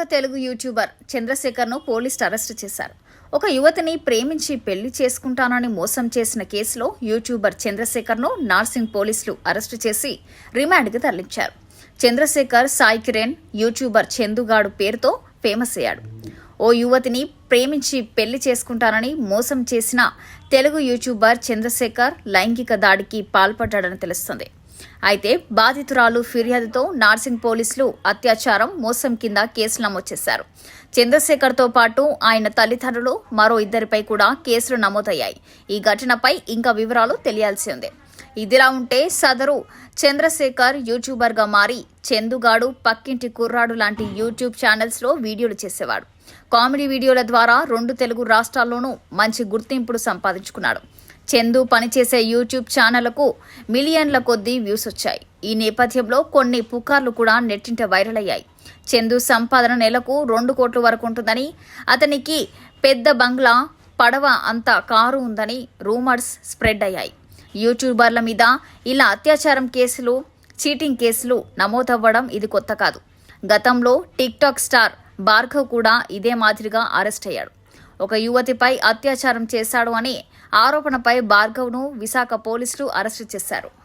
ప్రముఖ తెలుగు యూట్యూబర్ చంద్రశేఖర్ను పోలీసులు అరెస్టు చేశారు. ఒక యువతిని ప్రేమించి పెళ్ళి చేసుకుంటానని మోసం చేసిన కేసులో యూట్యూబర్ చంద్రశేఖర్ను నార్సింగ్ పోలీసులు అరెస్టు చేసి రిమాండ్కి తరలించారు. చంద్రశేఖర్ సాయి కిరణ్ యూట్యూబర్ చందుగాడు పేరుతో ఫేమస్ అయ్యాడు. ఓ యువతిని ప్రేమించి పెళ్ళి చేసుకుంటానని మోసం చేసిన తెలుగు యూట్యూబర్ చంద్రశేఖర్ లైంగిక దాడికి పాల్పడ్డాడని తెలుస్తుంది. అయితే బాధితురాలు ఫిర్యాదుతో నార్సింగ్ పోలీసులు అత్యాచారం మోసం కింద కేసులు నమోదు చేశారు. చంద్రశేఖర్తో పాటు ఆయన తల్లిదండ్రులు మరో ఇద్దరిపై కూడా కేసులు నమోదయ్యాయి. ఈ ఘటనపై ఇంకా వివరాలు తెలియాల్సి ఉంది. ఇదిలా ఉంటే సదరు. చంద్రశేఖర్ యూట్యూబర్గా మారి చందుగాడు పక్కింటి కుర్రాడు లాంటి యూట్యూబ్ ఛానల్స్లో వీడియోలు చేసేవాడు. కామెడీ వీడియోల ద్వారా రెండు తెలుగు రాష్ట్రాల్లోనూ మంచి గుర్తింపును సంపాదించుకున్నాడు. చందు పనిచేసే యూట్యూబ్ ఛానళ్ళకు మిలియన్ల కొద్దీ వ్యూస్ వచ్చాయి. ఈ నేపథ్యంలో కొన్ని పుకార్లు కూడా నెట్టింట వైరల్ అయ్యాయి చందు సంపాదన నెలకు రెండు కోట్ల వరకు ఉంటుందని అతనికి పెద్ద బంగ్లా పడవ అంత కారు ఉందని రూమర్స్ స్ప్రెడ్ అయ్యాయి. యూట్యూబర్ల మీద ఇలా అత్యాచారం కేసులు చీటింగ్ కేసులు నమోదవ్వడం ఇది కొత్త కాదు. గతంలో టిక్టాక్ స్టార్ భార్గవ్ కూడా ఇదే మాదిరిగా అరెస్ట్ అయ్యాడు. ఒక యువతిపై అత్యాచారం చేశాడు అని ఆరోపణపై భార్గవ్ను విశాఖ పోలీసులు అరెస్టు చేశారు.